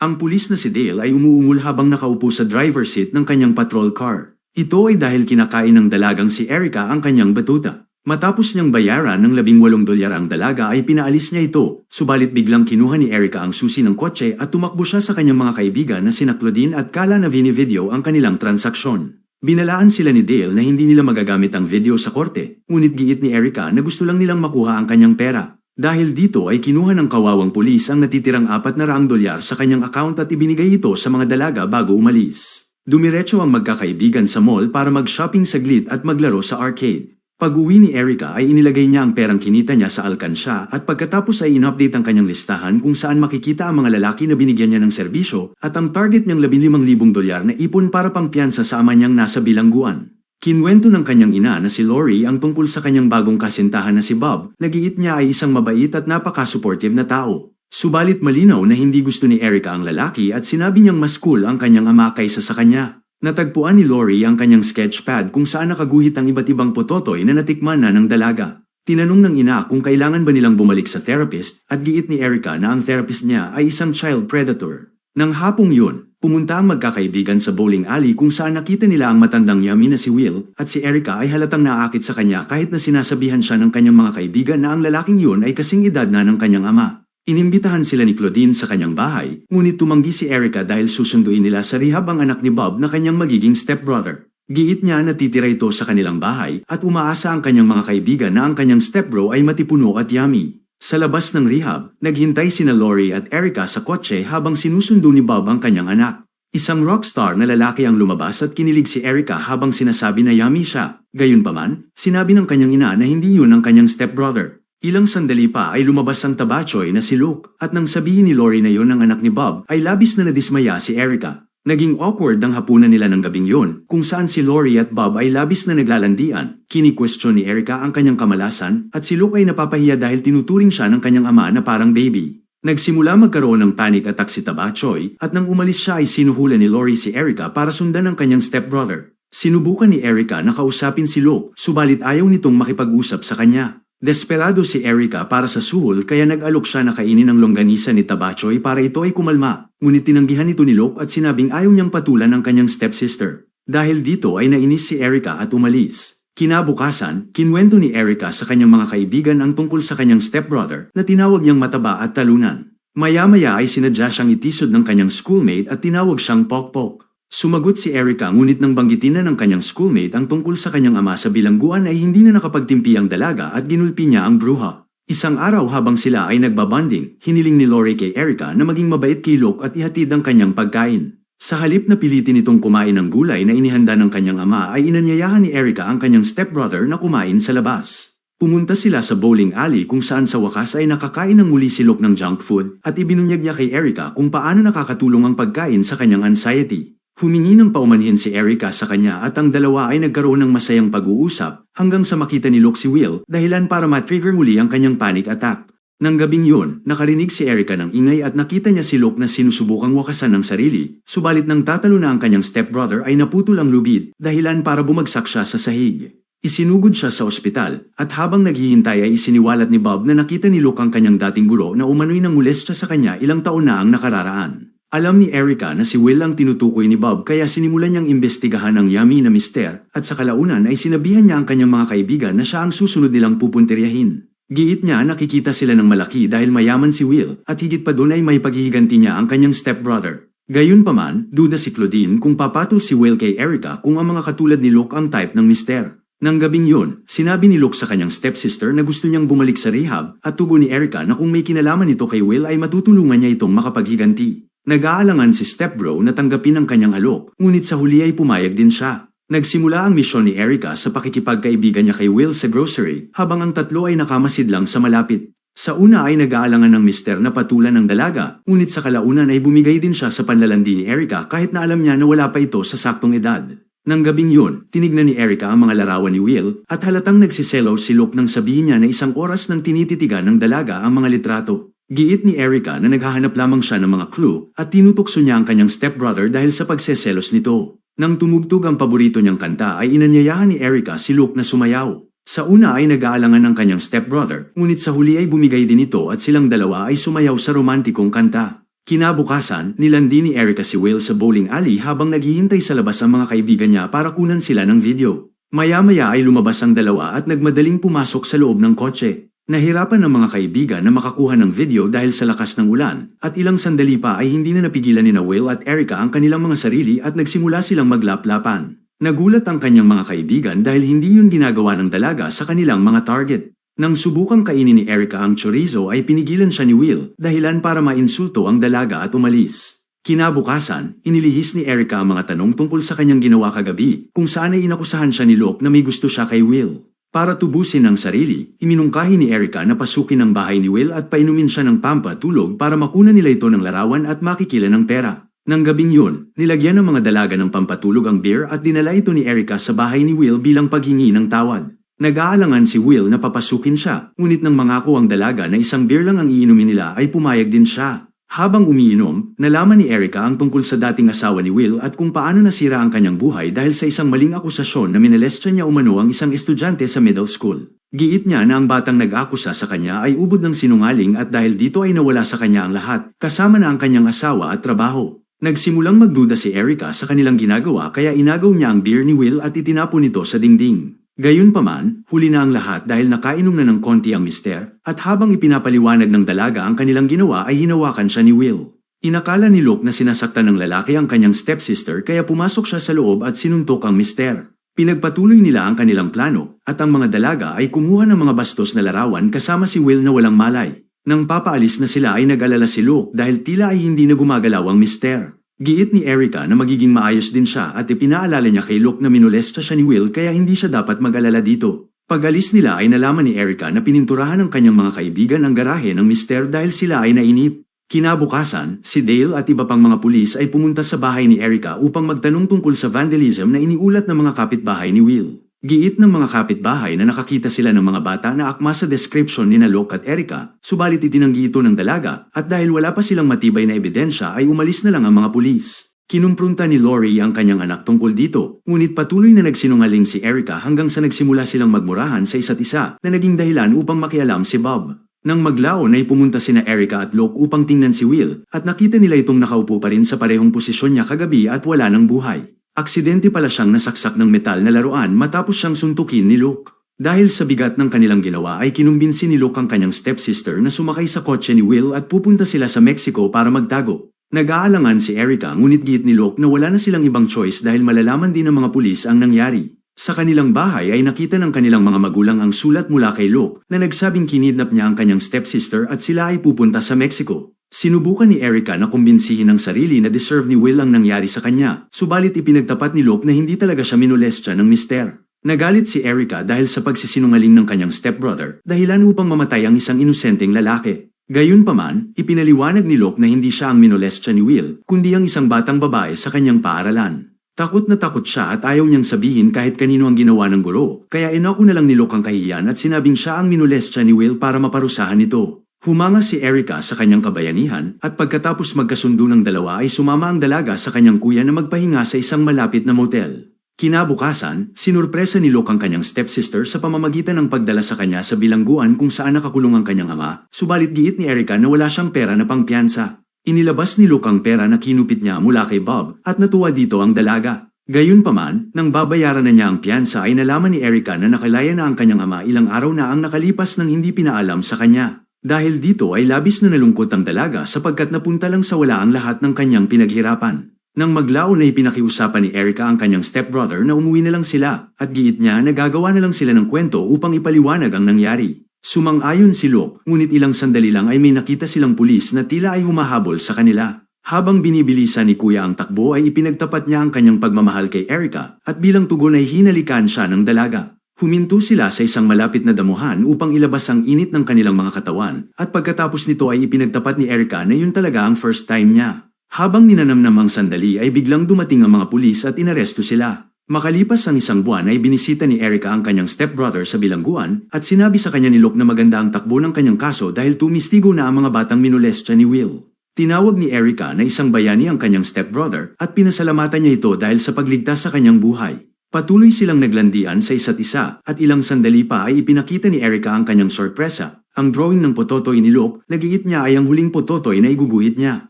Ang pulis na si Dale ay umuungol habang nakaupo sa driver seat ng kanyang patrol car. Ito ay dahil kinakain ng dalagang si Erica ang kanyang batuta. Matapos niyang bayaran ng 18 dolyar ang dalaga ay pinaalis niya ito, subalit biglang kinuha ni Erica ang susi ng kotse at tumakbo siya sa kanyang mga kaibigan na sina Claudine at Kala na video ang kanilang transaksyon. Binalaan sila ni Dale na hindi nila magagamit ang video sa korte, ngunit giit ni Erica na gusto lang nilang makuha ang kanyang pera. Dahil dito ay kinuha ng kawawang pulis ang natitirang apat na raang dolyar sa kanyang account at ibinigay ito sa mga dalaga bago umalis. Dumiretso ang magkakaibigan sa mall para mag-shopping saglit at maglaro sa arcade. Pag-uwi ni Erica ay inilagay niya ang perang kinita niya sa alkansya at pagkatapos ay in-update ang kanyang listahan kung saan makikita ang mga lalaki na binigyan niya ng serbisyo at ang target niyang 15,000 dolyar na ipon para pangpiyansa sa ama niyang nasa bilangguan. Kinwento ng kanyang ina na si Lori ang tungkol sa kanyang bagong kasintahan na si Bob, nagiit niya ay isang mabait at napaka-supportive na tao. Subalit malinaw na hindi gusto ni Erica ang lalaki at sinabi niyang mas cool ang kanyang ama kaysa sa kanya. Natagpuan ni Lori ang kanyang sketchpad kung saan nakaguhit ang iba't ibang pototoy na natikman na ng dalaga. Tinanong ng ina kung kailangan ba nilang bumalik sa therapist at giit ni Erica na ang therapist niya ay isang child predator. Nang hapong yun, pumunta ang magkakaibigan sa bowling alley kung saan nakita nila ang matandang yummy na si Will at si Erica ay halatang naakit sa kanya kahit na sinasabihan siya ng kanyang mga kaibigan na ang lalaking yun ay kasing edad na ng kanyang ama. Inimbitahan sila ni Claudine sa kanyang bahay, ngunit tumanggi si Erica dahil susunduin nila sa rehab ang anak ni Bob na kanyang magiging stepbrother. Giit niya na titira ito sa kanilang bahay at umaasa ang kanyang mga kaibigan na ang kanyang stepbro ay matipuno at yummy. Sa labas ng rehab, naghintay sina Lori at Erica sa kotse habang sinusundo ni Bob ang kanyang anak. Isang rockstar na lalaki ang lumabas at kinilig si Erica habang sinasabi na yummy siya. Gayunpaman, sinabi ng kanyang ina na hindi yun ang kanyang stepbrother. Ilang sandali pa ay lumabas ang tabachoy na si Luke at nang sabihin ni Lori na yon ng anak ni Bob ay labis na nadismaya si Erica. Naging awkward ang hapunan nila ng gabing yun kung saan si Lori at Bob ay labis na naglalandian. Kini-question ni Erica ang kanyang kamalasan at si Luke ay napapahiya dahil tinuturing siya ng kanyang ama na parang baby. Nagsimula magkaroon ng panic attack si Tabachoy at nang umalis siya ay sinuhula ni Lori si Erica para sundan ang kanyang stepbrother. Sinubukan ni Erica na kausapin si Luke subalit ayaw nitong makipag-usap sa kanya. Desperado si Erica para sa suhol kaya nag-alok siya na kainin ang longganisa ni Tabachoy para ito ay kumalma, ngunit tinanggihan ito ni Luke at sinabing ayaw niyang patulan ang kanyang stepsister. Dahil dito ay nainis si Erica at umalis. Kinabukasan, kinwento ni Erica sa kanyang mga kaibigan ang tungkol sa kanyang stepbrother na tinawag niyang mataba at talunan. Maya-maya ay sinadya siyang itisod ng kanyang schoolmate at tinawag siyang pokpok. Sumagot si Erica ngunit nang banggitin na ng kanyang schoolmate ang tungkol sa kanyang ama sa bilangguan ay hindi na nakapagtimpi ang dalaga at ginulpi niya ang bruha. Isang araw habang sila ay nagbabanding, hiniling ni Lori kay Erica na maging mabait kay Luke at ihatid ang kanyang pagkain. Sa halip na pilitin itong kumain ng gulay na inihanda ng kanyang ama ay inanyayahan ni Erica ang kanyang stepbrother na kumain sa labas. Pumunta sila sa bowling alley kung saan sa wakas ay nakakain ng muli si Luke ng junk food at ibinunyag niya kay Erica kung paano nakakatulong ang pagkain sa kanyang anxiety. Humingi ng paumanhin si Erica sa kanya at ang dalawa ay nagkaroon ng masayang pag-uusap hanggang sa makita ni Luke si Will dahilan para matrigger muli ang kanyang panic attack. Nang gabing yun, nakarinig si Erica ng ingay at nakita niya si Luke na sinusubukang wakasan ng sarili, subalit nang tatalo na ang kanyang stepbrother ay naputol ang lubid, dahilan para bumagsak siya sa sahig. Isinugod siya sa ospital, at habang naghihintay ay isiniwalat ni Bob na nakita ni Luke ang kanyang dating guro na umano'y nangulestya sa kanya ilang taon na ang nakararaan. Alam ni Erica na si Will ang tinutukoy ni Bob kaya sinimulan niyang imbestigahan ang yummy na mister at sa kalaunan ay sinabihan niya ang kanyang mga kaibigan na siya ang susunod nilang pupuntiryahin. Giit niya nakikita sila ng malaki dahil mayaman si Will at higit pa doon ay may paghihiganti niya ang kanyang stepbrother. Gayunpaman, duda si Claudine kung papatol si Will kay Erica kung ang mga katulad ni Luke ang type ng mister. Nang gabing yun, sinabi ni Luke sa kanyang stepsister na gusto niyang bumalik sa rehab at tugon ni Erica na kung may kinalaman ito kay Will ay matutulungan niya itong makapaghiganti. Nag-aalangan si stepbro na tanggapin ang kanyang alok, ngunit sa huli ay pumayag din siya. Nagsimula ang misyon ni Erica sa pakikipagkaibigan niya kay Will sa grocery habang ang tatlo ay nakamasid lang sa malapit. Sa una ay nag-aalangan ng mister na patulan ng dalaga, ngunit sa kalaunan ay bumigay din siya sa panlalandi ni Erica kahit na alam niya na wala pa ito sa saktong edad. Nang gabing yun, tinignan ni Erica ang mga larawan ni Will at halatang nagsiselo si Luke nang sabihin niya na isang oras nang tinititigan ng dalaga ang mga litrato. Giit ni Erica na naghahanap lamang siya ng mga clue at tinutukso niya ang kanyang stepbrother dahil sa pagseselos nito. Nang tumugtog ang paborito niyang kanta ay inanyayahan ni Erica si Luke na sumayaw. Sa una ay nag-aalangan ng kanyang stepbrother, ngunit sa huli ay bumigay din ito at silang dalawa ay sumayaw sa romantikong kanta. Kinabukasan, nilandi ni Erica si Will sa bowling alley habang naghihintay sa labas ang mga kaibigan niya para kunan sila ng video. Maya-maya ay lumabas ang dalawa at nagmadaling pumasok sa loob ng kotse. Nahirapan ng mga kaibigan na makakuha ng video dahil sa lakas ng ulan, at ilang sandali pa ay hindi na napigilan ni Will at Erica ang kanilang mga sarili at nagsimula silang maglaplapan. Nagulat ang kanyang mga kaibigan dahil hindi yun ginagawa ng dalaga sa kanilang mga target. Nang subukang kainin ni Erica ang chorizo ay pinigilan siya ni Will, dahilan para mainsulto ang dalaga at umalis. Kinabukasan, inilihis ni Erica ang mga tanong tungkol sa kanyang ginawa kagabi, kung saan ay inakusahan siya ni Locke na may gusto siya kay Will. Para tubusin ang sarili, iminungkahi ni Erica na pasukin ang bahay ni Will at painumin siya ng pampatulog para makuna nila ito ng larawan at makikila ng pera. Nang gabing yun, nilagyan ng mga dalaga ng pampatulog ang beer at dinala ito ni Erica sa bahay ni Will bilang paghingi ng tawad. Nag-aalangan si Will na papasukin siya, ngunit nang mangako ang dalaga na isang beer lang ang iinumin nila ay pumayag din siya. Habang umiinom, nalaman ni Erica ang tungkol sa dating asawa ni Will at kung paano nasira ang kanyang buhay dahil sa isang maling akusasyon na minelestya niya umano ang isang estudyante sa middle school. Giit niya na ang batang nag-akusa sa kanya ay ubod ng sinungaling at dahil dito ay nawala sa kanya ang lahat, kasama na ang kanyang asawa at trabaho. Nagsimulang magduda si Erica sa kanilang ginagawa kaya inagaw niya ang beer ni Will at itinapon ito sa dingding. Gayunpaman, huli na ang lahat dahil nakainom na ng konti ang mister, at habang ipinapaliwanag ng dalaga ang kanilang ginawa ay hinawakan siya ni Will. Inakala ni Luke na sinasaktan ng lalaki ang kanyang stepsister kaya pumasok siya sa loob at sinuntok ang mister. Pinagpatuloy nila ang kanilang plano, at ang mga dalaga ay kumuha ng mga bastos na larawan kasama si Will na walang malay. Nang papaalis na sila ay nag-alala si Luke dahil tila ay hindi na gumagalaw ang mister. Giit ni Erica na magiging maayos din siya at ipinaalala niya kay Luke na minolesta siya ni Will kaya hindi siya dapat mag-alala dito. Pag-alis nila ay nalaman ni Erica na pininturahan ng kanyang mga kaibigan ang garahe ng mister dahil sila ay nainip. Kinabukasan, si Dale at iba pang mga pulis ay pumunta sa bahay ni Erica upang magtanong tungkol sa vandalism na iniulat ng mga kapitbahay ni Will. Giit ng mga kapitbahay na nakakita sila ng mga bata na akma sa description ni Nalok at Erica, subalit itinanggi ito ng dalaga at dahil wala pa silang matibay na ebidensya ay umalis na lang ang mga pulis. Kinumprunta ni Lori ang kanyang anak tungkol dito, ngunit patuloy na nagsinungaling si Erica hanggang sa nagsimula silang magmurahan sa isa't isa na naging dahilan upang makialam si Bob. Nang maglaon ay pumunta sina Erica at Locke upang tingnan si Will at nakita nila itong nakaupo pa rin sa parehong posisyon niya kagabi at wala ng buhay. Aksidente pala siyang nasaksak ng metal na laruan matapos siyang suntukin ni Luke. Dahil sa bigat ng kanilang ginawa ay kinumbinsi ni Luke ang kanyang stepsister na sumakay sa kotse ni Will at pupunta sila sa Mexico para magtago. Nag-aalangan si Erica ngunit giit ni Luke na wala na silang ibang choice dahil malalaman din ng mga pulis ang nangyari. Sa kanilang bahay ay nakita ng kanilang mga magulang ang sulat mula kay Luke na nagsabing kinidnap niya ang kanyang stepsister at sila ay pupunta sa Mexico. Sinubukan ni Erica na kumbinsihin ng sarili na deserve ni Will ang nangyari sa kanya, subalit ipinagtapat ni Luke na hindi talaga siya minolestya ng mister. Nagalit si Erica dahil sa pagsisinungaling ng kanyang stepbrother, dahilan upang mamatay ang isang inosenteng lalaki. Gayunpaman, ipinaliwanag ni Luke na hindi siya ang minolestya ni Will, kundi ang isang batang babae sa kanyang paaralan. Takot na takot siya at ayaw niyang sabihin kahit kanino ang ginawa ng guro, kaya inako na lang ni Luke ang kahiyan at sinabing siya ang minolestya ni Will para maparusahan ito. Humanga si Erica sa kanyang kabayanihan at pagkatapos magkasundo ng dalawa ay sumama ang dalaga sa kanyang kuya na magpahinga sa isang malapit na motel. Kinabukasan, sinurpresa ni Luke ang kanyang stepsister sa pamamagitan ng pagdala sa kanya sa bilangguan kung saan nakakulong ang kanyang ama, subalit giit ni Erica na wala siyang pera na pangpiyansa. Inilabas ni Luke ang pera na kinupit niya mula kay Bob at natuwa dito ang dalaga. Gayunpaman, nang babayaran na niya ang piyansa ay nalaman ni Erica na nakalaya na ang kanyang ama ilang araw na ang nakalipas nang hindi pinaalam sa kanya. Dahil dito ay labis na nalungkot ang dalaga sapagkat napunta lang sa wala ang lahat ng kanyang pinaghirapan. Nang maglaon ay pinakiusapan ni Erica ang kanyang stepbrother na umuwi na lang sila at giit niya na gagawa na lang sila ng kwento upang ipaliwanag ang nangyari. Sumang-ayon si Luke, ngunit ilang sandali lang ay may nakita silang pulis na tila ay humahabol sa kanila. Habang binibilisan ni Kuya ang takbo ay ipinagtapat niya ang kanyang pagmamahal kay Erica at bilang tugon ay hinalikan siya ng dalaga. Huminto sila sa isang malapit na damuhan upang ilabas ang init ng kanilang mga katawan at pagkatapos nito ay ipinagtapat ni Erica na yun talaga ang first time niya. Habang ninanamnam ang sandali ay biglang dumating ang mga pulis at inaresto sila. Makalipas ang isang buwan ay binisita ni Erica ang kanyang stepbrother sa bilangguan at sinabi sa kanya ni Luke na maganda ang takbo ng kanyang kaso dahil tumistigo na ang mga batang minolestya ni Will. Tinawag ni Erica na isang bayani ang kanyang stepbrother at pinasalamatan niya ito dahil sa pagligtas sa kanyang buhay. Patuloy silang naglandian sa isa't isa at ilang sandali pa ay ipinakita ni Erica ang kanyang sorpresa. Ang drawing ng pototoy ni Luke, nagiit niya ay ang huling pototoy na iguguhit niya.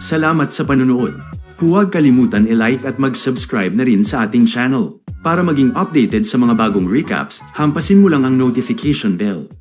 Salamat sa panunood. Huwag kalimutan i-like at mag-subscribe na rin sa ating channel. Para maging updated sa mga bagong recaps, hampasin mo lang ang notification bell.